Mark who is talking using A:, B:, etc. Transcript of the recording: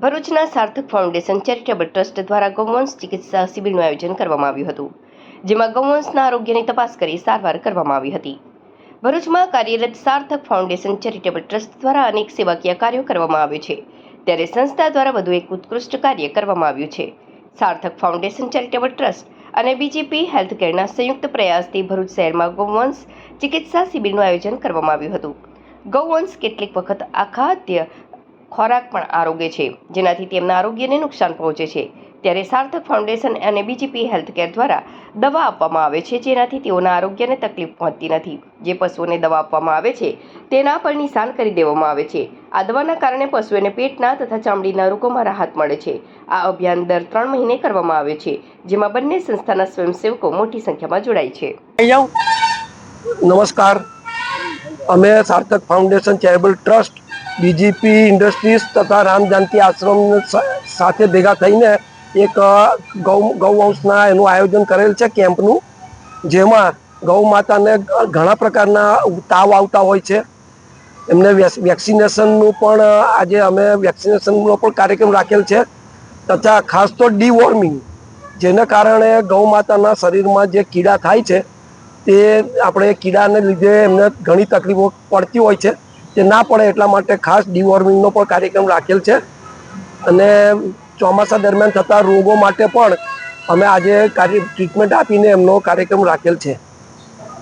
A: ભરૂચના સાર્થક foundation charitable trust દ્વારા ગૌવંશ ચિકિત્સા શિબિરનું આયોજન કરવામાં આવ્યું હતું, જેમાં ગૌવંશના આરોગ્યની તપાસ કરી સારવાર કરવામાં આવી હતી. ભરૂચમાં કાર્યરત સાર્થક ફાઉન્ડેશન ચેરિટેબલ ટ્રસ્ટ દ્વારા અનેક સેવાકીય કાર્યો કરવામાં આવે છે, ત્યારે સંસ્થા દ્વારા વધુ એક ઉત્કૃષ્ટ કાર્ય કરવામાં આવ્યું છે. સાર્થક ફાઉન્ડેશન ચેરિટેબલ ટ્રસ્ટ અને બીજીપી હેલ્થકેરના સંયુક્ત પ્રયાસથી ભરૂચ શહેરમાં ગૌવંશ ચિકિત્સા શિબિરનું આયોજન કરવામાં આવ્યું હતું. ગૌવંશ કેટલીક વખત અખાદ્ય ખોરાક પણ આરોગે છે, જેનાથી તેમના આરોગ્યને નુકસાન પહોંચે છે. ત્યારે સાર્થક ફાઉન્ડેશન અને બીજીપી હેલ્થકેર દ્વારા દવા આપવામાં આવે છે, જેનાથી તેઓના આરોગ્યને તકલીફ પહોંચતી નથી. જે પશુઓને દવા આપવામાં આવે છે, તેના પર નિશાન કરી દેવામાં આવે છે. આ દવાના કારણે પશુઓને પેટના તથા ચામડીના રોગોમાં રાહત મળે છે. આ અભિયાન દર ત્રણ મહિને કરવામાં આવે છે, જેમાં બંને સંસ્થાના સ્વયંસેવકો મોટી સંખ્યામાં જોડાય છે.
B: નમસ્કાર. અમે Sarthak foundation, charitable trust, B G P industries તથા રામ જાનકી આશ્રમ સાથે ભેગા થઈને એક ગૌ ગૌવંશના એનું આયોજન કરેલ છે કેમ્પનું, જેમાં ગૌ માતાને ઘણા પ્રકારના તાવ આવતા હોય છે. એમને વેક્સિનેશનનું પણ આજે અમે વેક્સિનેશનનો પણ કાર્યક્રમ રાખેલ છે. તથા ખાસ તો ડીવોર્મિંગ, જેના કારણે ગૌ માતાના શરીરમાં જે કીડા થાય છે તે આપણે કીડાને લીધે એમને ઘણી તકલીફો પડતી હોય છે. તે ના પડે એટલા માટે ખાસ ડિવોર્મિંગનો પણ કાર્યક્રમ રાખેલ છે. અને ચોમાસા દરમિયાન થતા રોગો માટે પણ અમે આજે કાર્ય ટ્રીટમેન્ટ આપીને એમનો કાર્યક્રમ રાખેલ છે.